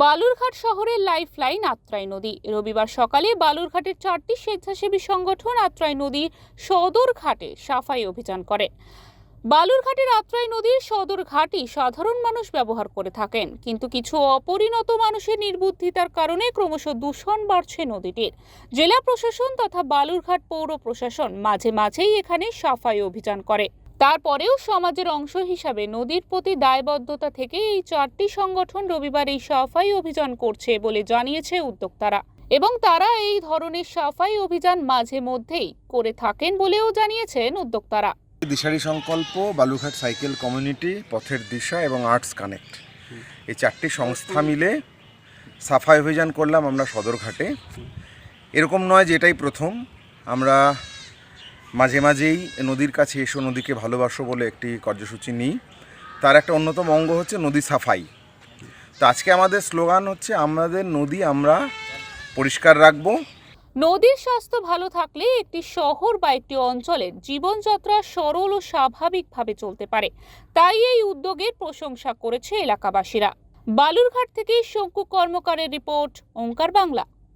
বালুরঘাট শহরের life line Atrai নদী। রবিবার সকালে বালুরঘাটের চারটি স্বেচ্ছাসেবী সংগঠন আত্রাই নদীর সদর ঘাটে সাফাই অভিযান করে। বালুরঘাটের আত্রাই নদীর সদর ঘাটই সাধারণ মানুষ ব্যবহার করে থাকেন, কিন্তু কিছু অপরিণত মানুষের নির্বুদ্ধিতার কারণে ক্রমশ দূষণ বাড়ছে নদীটির। জেলা প্রশাসন তথা বালুরঘাট পৌর প্রশাসন মাঝে মাঝেই এখানে সাফাই অভিযান করে। তারপরেও সমাজের অংশ হিসাবে নদীর প্রতি দায়বদ্ধতা থেকে এই চারটি সংগঠন রবিবার এই সাফাই অভিযান করছে বলে জানিয়েছে উদ্যোক্তারা। এবং তারা এই ধরনের সাফাই অভিযান মাঝে মধ্যেই করে থাকেন বলেও জানিয়েছেন উদ্যোক্তারা। দিশারি সংকল্প বালুঘাট সাইকেল কমিউনিটি, পথের দিশা এবং আর্টস কানেক্ট। এই চারটি সংস্থা মিলে সাফাই অভিযান করলাম আমরা সদরঘাটে। এরকম নয় যে এটাই প্রথম। আমরা মাঝে মাঝেই নদীর কাছে এসো, নদীকে ভালোবাসো বলে একটি কার্যসূচি নিই। তার একটা অন্যতম অঙ্গ হচ্ছে নদী সাফাই। তো আজকে আমাদের স্লোগান হচ্ছে, আমাদের নদী আমরা পরিষ্কার রাখব। নদীর স্বাস্থ্য ভালো থাকলে একটি শহর বা একটি অঞ্চলের জীবনযাত্রা সরল ও স্বাভাবিকভাবে চলতে পারে। তাই এই উদ্যোগের প্রশংসা করেছে এলাকাবাসীরা। বালুরঘাট থেকে শঙ্কু কর্মকারের রিপোর্ট, ওঙ্কার বাংলা।